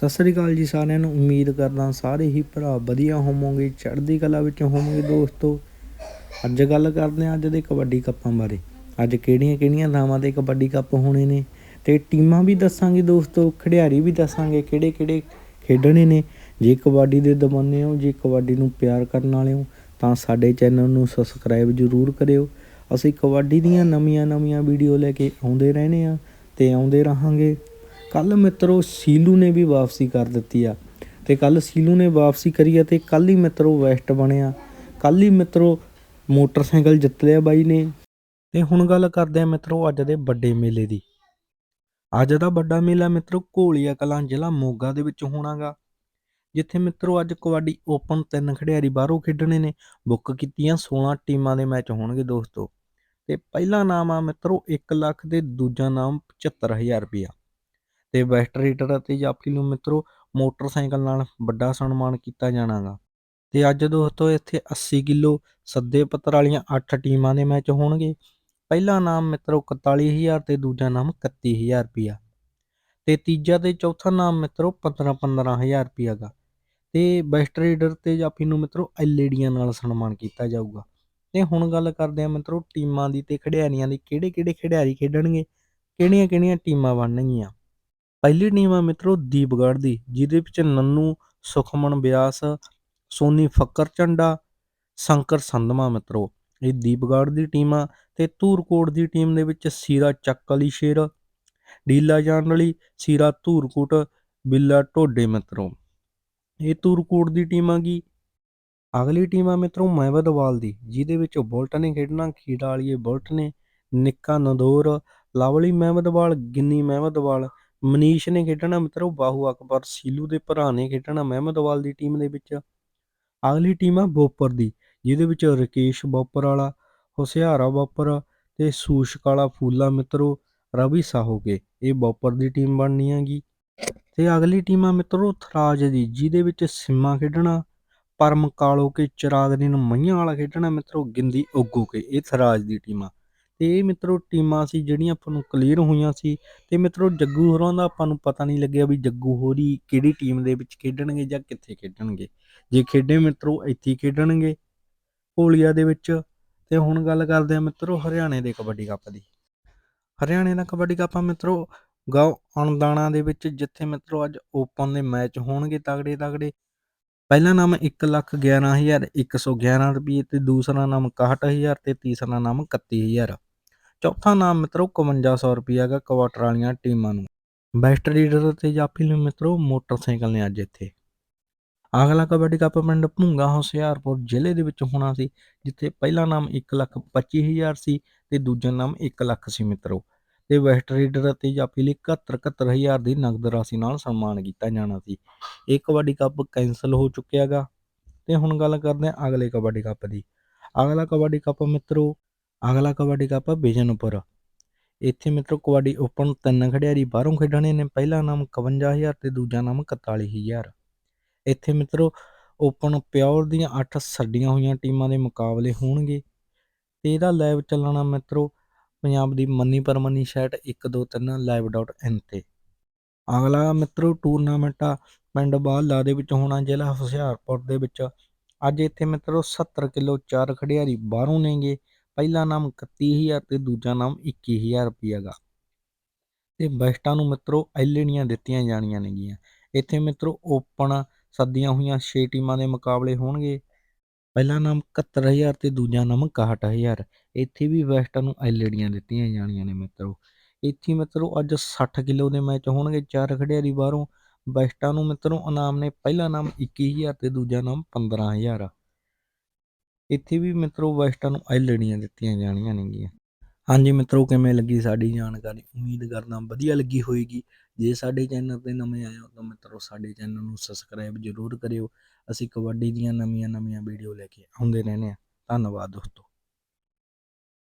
ਸਤਿ ਸ੍ਰੀ ਅਕਾਲ ਜੀ ਸਾਰਿਆਂ ਨੂੰ। ਉਮੀਦ ਕਰਦਾ ਸਾਰੇ ਹੀ ਭਰਾ ਵਧੀਆ ਹੋਵੋਗੇ, ਚੜ੍ਹਦੀ ਕਲਾ ਵਿੱਚ ਹੋਵੋਗੇ ਦੋਸਤੋ। ਅੱਜ ਗੱਲ ਕਰਦੇ ਹਾਂ ਅੱਜ ਦੇ ਕਬੱਡੀ ਕੱਪਾਂ ਬਾਰੇ। ਅੱਜ ਕਿਹੜੀਆਂ ਕਿਹੜੀਆਂ ਥਾਵਾਂ ਤੇ ਕਬੱਡੀ ਕੱਪ ਹੋਣੇ ਨੇ? ਤੇ ਟੀਮਾਂ ਵੀ ਦੱਸਾਂਗੇ ਦੋਸਤੋ, ਖਿਡਾਰੀ ਵੀ ਦੱਸਾਂਗੇ ਕਿਹੜੇ ਕਿਹੜੇ ਖੇਡਣੇ ਨੇ। ਜੇ ਕਬੱਡੀ ਦੇ ਦਮਾਨੇ ਹੋ, ਜੇ ਕਬੱਡੀ ਨੂੰ ਪਿਆਰ ਕਰਨ ਵਾਲੇ ਹੋ, ਤਾਂ ਸਾਡੇ ਚੈਨਲ ਨੂੰ ਸਬਸਕ੍ਰਾਈਬ ਜ਼ਰੂਰ ਕਰਿਓ। ਅਸੀਂ ਕਬੱਡੀ ਦੀਆਂ ਨਵੀਆਂ ਨਵੀਆਂ ਵੀਡੀਓ ਲੈ ਕੇ ਆਉਂਦੇ ਰਹਿੰਦੇ ਆ ਤੇ ਆਉਂਦੇ ਰਹਾਂਗੇ। ਕੱਲ ਮਿੱਤਰੋ ਸੀਲੂ ਨੇ ਵੀ ਵਾਪਸੀ ਕਰ ਦਿੱਤੀ ਆ। ਤੇ ਕੱਲ ਸੀਲੂ ਨੇ ਵਾਪਸੀ ਕਰੀ ਆ ਤੇ ਕੱਲ ਹੀ ਮਿੱਤਰੋ ਵੈਸਟ ਬਣਿਆ। ਕੱਲ ਹੀ ਮਿੱਤਰੋ ਮੋਟਰਸਾਈਕਲ ਜਿੱਤ ਲਿਆ ਬਾਈ ਨੇ। ਤੇ ਹੁਣ ਗੱਲ ਕਰਦੇ ਆ ਮਿੱਤਰੋ ਅੱਜ ਦੇ ਵੱਡੇ ਮੇਲੇ ਦੀ। ਅੱਜ ਦਾ ਵੱਡਾ ਮੇਲਾ ਮਿੱਤਰੋ ਘੋਲੀਆ ਕਲਾਂ ਜ਼ਿਲ੍ਹਾ ਮੋਗਾ ਦੇ ਵਿੱਚ ਹੋਣਾਗਾ। ਜਿੱਥੇ ਮਿੱਤਰੋ ਅੱਜ ਕਬੱਡੀ ਓਪਨ ਤਿੰਨ ਖਿਡਾਰੀ ਬਾਹਰੋਂ ਖੇਡਣੇ ਨੇ। ਬੁੱਕ ਕੀਤੀਆਂ 16 ਟੀਮਾਂ ਦੇ ਮੈਚ ਹੋਣਗੇ ਦੋਸਤੋ। ਤੇ ਪਹਿਲਾ ਨਾਮ ਆ ਮਿੱਤਰੋ 1 ਲੱਖ ਤੇ ਦੂਜਾ ਨਾਮ 75000 ਰੁਪਇਆ। ਤੇ ਬੈਸਟ ਰੇਡਰ ਅਤੇ ਜਾਫੀ ਨੂੰ ਮਿੱਤਰੋ ਮੋਟਰਸਾਈਕਲ ਨਾਲ ਵੱਡਾ ਸਨਮਾਨ ਕੀਤਾ ਜਾਣਾਗਾ। ਤੇ ਅੱਜ ਦੋਸਤੋ ਇੱਥੇ 80 ਕਿਲੋ ਸੱਦੇ ਪੱਤਰ ਵਾਲੀਆਂ 8 ਟੀਮਾਂ ਦੇ ਮੈਚ ਹੋਣਗੇ। ਪਹਿਲਾ ਨਾਮ ਮਿੱਤਰੋ 41000 ਤੇ ਦੂਜਾ ਨਾਮ 31000 ਰੁਪਿਆ ਤੇ ਤੀਜਾ ਤੇ ਚੌਥਾ ਨਾਮ ਮਿੱਤਰੋ 15 15000 ਰੁਪਿਆ ਗਾ। ਤੇ ਬੈਸਟ ਰੇਡਰ ਤੇ ਜਾਫੀ ਨੂੰ ਮਿੱਤਰੋ ਐਲਈਡੀਆਂ ਨਾਲ ਸਨਮਾਨ ਕੀਤਾ ਜਾਊਗਾ। ਤੇ ਹੁਣ ਗੱਲ ਕਰਦੇ ਆ ਮਿੱਤਰੋ ਟੀਮਾਂ ਦੀ ਤੇ ਖਿਡਾਰੀਆਂ ਦੀ ਕਿਹੜੇ ਕਿਹੜੇ ਖਿਡਾਰੀ ਖੇਡਣਗੇ ਕਿਹੜੀਆਂ ਕਿਹੜੀਆਂ ਟੀਮਾਂ ਬਣਨਗੀਆਂ। ਪਹਿਲੀ ਟੀਮ ਆ ਮਿੱਤਰੋ ਦੀਪਗੜ੍ਹ ਦੀ, ਜਿਹਦੇ ਵਿੱਚ ਨੰਨੂ, ਸੁਖਮਨ ਬਿਆਸ, ਸੋਨੀ ਫੱਕਰ ਝੰਡਾ, ਸ਼ੰਕਰ ਸੰਧਮਾ ਮਿੱਤਰੋ। ਇਹ ਦੀਪਗੜ੍ਹ ਦੀ ਟੀਮ ਆ ਤੇ ਧੂਰਕੋਟ ਦੀ ਟੀਮ ਦੇ ਵਿੱਚ ਸੀਰਾ ਚੱਕ ਅਲੀ ਸ਼ੇਰ ਡੀਲਾ ਜਾਣ ਵਾਲੀ ਸੀਰਾ ਧੂਰਕੋਟ, ਬਿੱਲਾ ਢੋਡੇ ਮਿੱਤਰੋ। ਇਹ ਧੂਰਕੋਟ ਦੀ ਟੀਮ ਆ ਗਈ ਅਗਲੀ ਟੀਮ ਆ ਮਿੱਤਰੋ ਮਹਿਬਦਵਾਲ ਦੀ, ਜਿਹਦੇ ਵਿੱਚ ਬੁਲਟ ਨੇ ਖੇਡਣਾ ਖੀੜਾ ਵਾਲੀਏ ਬੁਲਟ ਨੇ, ਨਿੱਕਾ ਨੰਦੋਰ, ਲਵਲੀ ਮਹਿਮਦਵਾਲ ਗਿੰਨੀ ਮਹਿਮਦਵਾਲ ਮਨੀਸ਼ ਨੇ ਖੇਡਣਾ ਮਿੱਤਰੋ, ਬਾਹੂ ਅਕਬਰ, ਸੀਲੂ ਦੇ ਭਰਾ ਨੇ ਖੇਡਣਾ ਮਹਿਮਦਵਾਲ ਦੀ ਟੀਮ ਦੇ ਵਿੱਚ। ਅਗਲੀ ਟੀਮ ਆ ਬੋਪਰ ਦੀ, ਜਿਹਦੇ ਵਿੱਚ ਰਕੇਸ਼ ਬੋਪਰ ਵਾਲਾ, ਹੁਸਿਆਰਾ ਬੋਪਰ ਤੇ ਸੂਸ਼ਕ ਵਾਲਾ ਫੂਲਾ ਮਿੱਤਰੋ, ਰਵੀ ਸਾਹੋਗੇ ਇਹ ਬੋਪਰ ਦੀ ਟੀਮ ਬਣਨੀ ਹੈਗੀ। ਤੇ ਅਗਲੀ ਟੀਮ ਆ ਮਿੱਤਰੋ, ਥਰਾਜ ਦੀ, ਜਿਹਦੇ ਵਿੱਚ ਸਿੰਮਾ ਖੇਡਣਾ, ਪਰਮ ਕਾਲੋ ਕੇ ਚਿਰਾਗ ਦਿਨ ਮਈਆਂ ਵਾਲਾ ਖੇਡਣਾ ਮਿੱਤਰੋ, ਗਿੰਦੀ ਉਗੂ ਕੇ, ਇਹ ਥਰਾਜ ਦੀ ਟੀਮ ਆ। ਤੇ ਇਹ ਮਿੱਤਰੋ ਟੀਮਾਂ ਸੀ ਜਿਹੜੀਆਂ ਆਪਾਂ ਨੂੰ ਕਲੀਅਰ ਹੋਈਆਂ ਸੀ ਤੇ ਮਿੱਤਰੋ ਜੱਗੂ ਹੋਰਾਂ ਦਾ ਆਪਾਂ ਨੂੰ ਪਤਾ ਨਹੀਂ ਲੱਗਿਆ ਵੀ ਜੱਗੂ ਹੋਰੀ ਕਿਹੜੀ ਟੀਮ ਦੇ ਵਿੱਚ ਖੇਡਣਗੇ ਜਾਂ ਕਿੱਥੇ ਖੇਡਣਗੇ। ਜੇ ਖੇਡੇ ਮਿੱਤਰੋ ਇੱਥੇ ਖੇਡਣਗੇ ਕੋਲੀਆ ਦੇ ਵਿੱਚ। ਤੇ ਹੁਣ ਗੱਲ ਕਰਦੇ ਆ ਮਿੱਤਰੋ ਹਰਿਆਣੇ ਦੇ ਕਬੱਡੀ ਕੱਪ ਦੀ। ਹਰਿਆਣੇ ਦਾ ਕਬੱਡੀ ਕੱਪ ਆ ਮਿੱਤਰੋ ਗਾਉ ਅਣਦਾਣਾ ਦੇ ਵਿੱਚ ਜਿੱਥੇ ਮਿੱਤਰੋ ਅੱਜ ਓਪਨ ਦੇ ਮੈਚ ਹੋਣਗੇ ਤਗੜੇ ਤਗੜੇ। ਪਹਿਲਾ ਨਾਮ 111111 ਰੁਪਏ ਤੇ ਦੂਸਰਾ ਨਾਮ 61000 ਤੇ ਤੀਸਰਾ ਨਾਮ 31000 ਚੌਥਾ ਨਾਮ ਮਿੱਤਰੋ 5100 ਰੁਪਿਆ ਹੈਗਾ ਕੁਆਟਰ ਵਾਲੀਆਂ ਟੀਮਾਂ ਨੂੰ। ਬੈਸਟ ਰੀਡਰ ਤੇ ਜਾਫੀ ਨੂੰ ਮਿੱਤਰੋ ਮੋਟਰਸਾਈਕਲ ਨੇ ਅੱਜ ਇੱਥੇ। ਅਗਲਾ ਕਬੱਡੀ ਕੱਪ ਪਿੰਡ ਭੁੰਗਾ ਹੁਸ਼ਿਆਰਪੁਰ ਜ਼ਿਲ੍ਹੇ ਦੇ ਵਿੱਚ ਹੋਣਾ ਸੀ, ਜਿੱਥੇ ਪਹਿਲਾ ਨਾਮ 125000 ਸੀ ਤੇ ਦੂਜਾ ਨਾਮ 1 ਲੱਖ ਸੀ ਮਿੱਤਰੋ। ਤੇ ਵੈਸਟ ਰੀਡਰ ਅਤੇ ਜਾਫੀ ਲਈ 71-71000 ਦੀ ਨਗਦ ਰਾਸ਼ੀ ਨਾਲ ਸਨਮਾਨ ਕੀਤਾ ਜਾਣਾ ਸੀ। ਇਹ ਕਬੱਡੀ ਕੱਪ ਕੈਨਸਲ ਹੋ ਚੁੱਕਿਆਗਾ ਤੇ ਹੁਣ ਗੱਲ ਕਰਦੇ ਹਾਂ ਅਗਲੇ ਕਬੱਡੀ ਕੱਪ ਦੀ। ਅਗਲਾ ਕਬੱਡੀ ਕੱਪ ਮਿੱਤਰੋ ਅਗਲਾ ਕਬੱਡੀ ਕੱਪ ਬਿਜਨਪੁਰ ਇੱਥੇ ਮਿੱਤਰੋ ਕਬੱਡੀ ਓਪਨ ਤਿੰਨ ਖਿਡਾਰੀ ਬਾਹਰੋਂ ਖੇਡਣੇ ਨੇ, ਪਹਿਲਾ ਨਾਮ 51000 ਤੇ ਦੂਜਾ ਨਾਮ 41000 ਇੱਥੇ ਮਿੱਤਰੋ ਓਪਨ ਪਿਓਰ ਦੀਆਂ 8 ਛੱਡੀਆਂ ਹੋਈਆਂ ਟੀਮਾਂ ਦੇ ਮੁਕਾਬਲੇ ਹੋਣਗੇ। ਤੇ ਇਹਦਾ ਲਾਈਵ ਚੱਲਣਾ ਮਿੱਤਰੋ ਪੰਜਾਬ ਦੀ ਮੰਨੀ ਪਰਮੰਨੀ ਸਾਈਟ 123 live.in ਤੇ। ਅਗਲਾ ਮਿੱਤਰੋ ਟੂਰਨਾਮੈਂਟ ਆ ਪਿੰਡ ਬਾਹਲਾ ਦੇ ਵਿੱਚ ਹੋਣਾ, ਜ਼ਿਲ੍ਹਾ ਹੁਸ਼ਿਆਰਪੁਰ ਦੇ ਵਿੱਚ। ਅੱਜ ਇੱਥੇ ਮਿੱਤਰੋ 70 ਕਿਲੋ ਚਾਰ ਖਿਡਾਰੀ ਬਾਹਰੋਂ ਨੇਗੇ। ਪਹਿਲਾ ਨਾਮ 31000 ਤੇ ਦੂਜਾ ਨਾਮ 21000 ਰੁਪਈਆ ਗਾ। ਤੇ ਬੈਸਟਾਂ ਨੂੰ ਮਿੱਤਰੋ ਐਲਡੀਆਂ ਦਿੱਤੀਆਂ ਜਾਣੀਆਂ ਨੇਗੀਆਂ। ਇੱਥੇ ਮਿੱਤਰੋ ਓਪਨ ਸੱਦੀਆਂ ਹੋਈਆਂ 6 ਟੀਮਾਂ ਦੇ ਮੁਕਾਬਲੇ ਹੋਣਗੇ। ਪਹਿਲਾ ਨਾਮ 71000 ਤੇ ਦੂਜਾ ਨਾਮ 61000 ਇੱਥੇ ਵੀ ਵੈਸਟਾਂ ਨੂੰ ਐਲਡੀਆਂ ਦਿੱਤੀਆਂ ਜਾਣੀਆਂ ਨੇ ਮਿੱਤਰੋ। ਇੱਥੇ ਮਿੱਤਰੋ ਅੱਜ 60 ਕਿਲੋ ਦੇ ਮੈਚ ਹੋਣਗੇ, ਚਾਰ ਖਿਡਾਰੀ ਬਾਹਰੋਂ। ਬੈਸਟਾਂ ਨੂੰ ਮਿੱਤਰੋ ਇਨਾਮ ਨੇ ਪਹਿਲਾ ਨਾਮ 21000 ਤੇ ਦੂਜਾ ਨਾਮ 15000 ਇੱਥੇ ਵੀ ਮਿੱਤਰੋ ਵੈਸਟਾਂ ਨੂੰ ਐਲਡੀਆਂ ਦਿੱਤੀਆਂ ਜਾਣੀਆਂ ਨੇਗੀਆਂ। ਹਾਂਜੀ ਮਿੱਤਰੋ, ਕਿਵੇਂ ਲੱਗੀ ਸਾਡੀ ਜਾਣਕਾਰੀ? ਉਮੀਦ ਕਰਦਾ ਵਧੀਆ ਲੱਗੀ ਹੋਏਗੀ। ਜੇ ਸਾਡੇ ਚੈਨਲ ਤੇ ਨਵੇਂ ਆਏ ਹੋ ਤਾਂ ਮਿੱਤਰੋ ਸਾਡੇ ਚੈਨਲ ਨੂੰ ਸਬਸਕ੍ਰਾਈਬ ਜ਼ਰੂਰ ਕਰਿਓ। ਅਸੀਂ ਕਬੱਡੀ ਦੀਆਂ ਨਵੀਆਂ ਨਵੀਆਂ ਵੀਡੀਓ ਲੈ ਕੇ ਆਉਂਦੇ ਰਹਿੰਦੇ ਹਾਂ। ਧੰਨਵਾਦ ਦੋਸਤੋ।